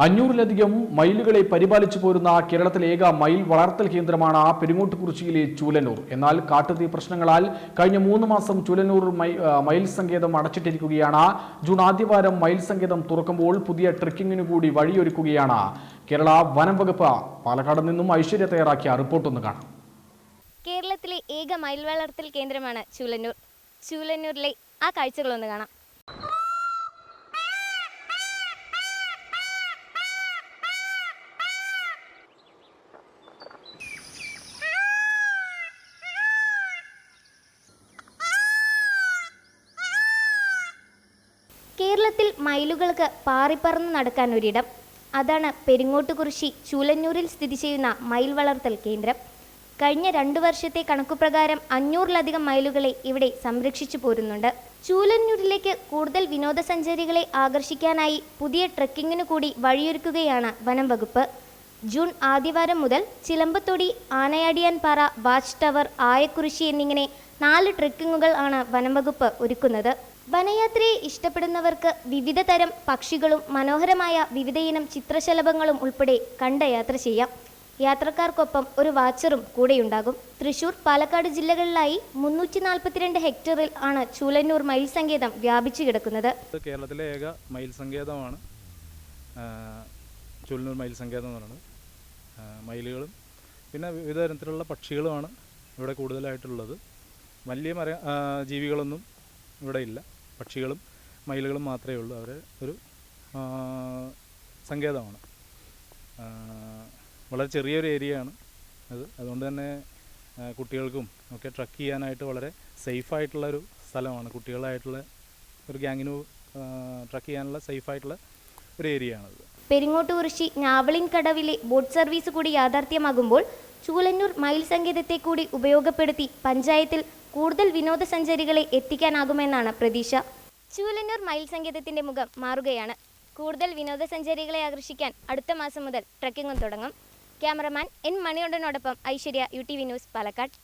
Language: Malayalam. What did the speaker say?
അഞ്ഞൂറിലധികം മയിലുകളെ പരിപാലിച്ചു പോരുന്ന കേരളത്തിലെ ഏക മയിൽ വളർത്തൽ കേന്ദ്രമാണ് പെരുങ്ങോട്ടുകുറിച്ചിയിലെ ചൂലന്നൂർ. എന്നാൽ കാട്ടുതീ പ്രശ്നങ്ങളാൽ കഴിഞ്ഞ മൂന്ന് മാസം ചൂലന്നൂർ മയി- മയിൽ സങ്കേതം അടച്ചിട്ടിരിക്കുകയാണ്. ജൂൺ ആദ്യവാരം മയിൽ സങ്കേതം തുറക്കുമ്പോൾ പുതിയ ട്രക്കിങ്ങിനു കൂടി വഴിയൊരുക്കുകയാണ്. കേരള വനം വകുപ്പ് പാലക്കാട് നിന്നും ഐശ്വര്യ തയ്യാറാക്കിയ റിപ്പോർട്ടൊന്ന് കാണാം. കേരളത്തിലെ ഏക മയിൽ വളർത്തൽ കേന്ദ്രമാണ് ചൂലന്നൂർ. ചൂലന്നൂരിലെ ആ കാഴ്ചകളൊന്ന് കാണാം. കേരളത്തിൽ മയിലുകൾക്ക് പാറിപ്പറന്ന് നടക്കാൻ ഒരിടം. അതാണ് പെരിങ്ങോട്ടുകുറിശി ചൂലന്നൂരിൽ സ്ഥിതി ചെയ്യുന്ന മയിൽ വളർത്തൽ കേന്ദ്രം. കഴിഞ്ഞ രണ്ടു വർഷത്തെ കണക്കുപ്രകാരം അഞ്ഞൂറിലധികം മയിലുകളെ ഇവിടെ സംരക്ഷിച്ചു പോരുന്നുണ്ട്. ചൂലന്നൂരിലേക്ക് കൂടുതൽ വിനോദസഞ്ചാരികളെ ആകർഷിക്കാനായി പുതിയ ട്രക്കിങ്ങിനു കൂടി വഴിയൊരുക്കുകയാണ് വനം വകുപ്പ്. ജൂൺ ആദ്യവാരം മുതൽ ചിലമ്പത്തൊടി ആനയാടിയാൻപാറ വാച്ച് ടവർ ആയക്കുറിശി എന്നിങ്ങനെ നാല് ട്രക്കിങ്ങുകൾ ആണ് വനം വകുപ്പ് ഒരുക്കുന്നത്. വനയാത്രയെ ഇഷ്ടപ്പെടുന്നവർക്ക് വിവിധ തരം പക്ഷികളും മനോഹരമായ വിവിധയിനം ചിത്രശലഭങ്ങളും ഉൾപ്പെടെ കണ്ട യാത്ര ചെയ്യാം. യാത്രക്കാർക്കൊപ്പം ഒരു വാച്ചറും കൂടെയുണ്ടാകും. തൃശൂർ പാലക്കാട് ജില്ലകളിലായി മുന്നൂറ്റി നാൽപ്പത്തിരണ്ട് ഹെക്ടറിൽ ആണ് ചൂലന്നൂർ മയിൽ സങ്കേതം വ്യാപിച്ചു കിടക്കുന്നത്. കേരളത്തിലെ ഏക മയിൽ സങ്കേതമാണ് ചൂലന്നൂർ മയിൽ സങ്കേതം എന്ന് പറയുന്നത്. മയിലുകളും പിന്നെ വിവിധ തരത്തിലുള്ള പക്ഷികളുമാണ് ഇവിടെ കൂടുതലായിട്ടുള്ളത്. വലിയ മര ജീവികളൊന്നും ഇവിടെ ഇല്ല. പക്ഷികളും മയിലുകളും മാത്രമേ ഉള്ളൂ. അവരെ ഒരു സങ്കേതമാണ്. വളരെ ചെറിയൊരു ഏരിയയാണ് അത്. അതുകൊണ്ട് തന്നെ കുട്ടികൾക്കും ഒക്കെ ട്രക്ക് ചെയ്യാനായിട്ട് വളരെ സേഫായിട്ടുള്ള ഒരു സ്ഥലമാണ്. കുട്ടികളായിട്ടുള്ള ഒരു ഗ്യാങ്ങിന് ട്രക്ക് ചെയ്യാനുള്ള സേഫായിട്ടുള്ള ഒരു ഏരിയ ആണത് പെരിങ്ങോട്ടുകുറിശി ഞാവളിൻ കടവിലെ ബോട്ട് സർവീസ് കൂടി യാഥാർത്ഥ്യമാകുമ്പോൾ ചൂലന്നൂർ മയിൽ സങ്കേതത്തെ കൂടി ഉപയോഗപ്പെടുത്തി പഞ്ചായത്തിൽ കൂടുതൽ വിനോദസഞ്ചാരികളെ എത്തിക്കാനാകുമെന്നാണ് പ്രതീക്ഷ. ചൂലന്നൂർ മയിൽ സങ്കേതത്തിന്റെ മുഖം മാറുകയാണ്. കൂടുതൽ വിനോദസഞ്ചാരികളെ ആകർഷിക്കാൻ അടുത്ത മാസം മുതൽ ട്രക്കിങ്ങും തുടങ്ങും. Cameraman N മണിയുണ്ടനോടൊപ്പം Aishwarya U T V news Palakkad.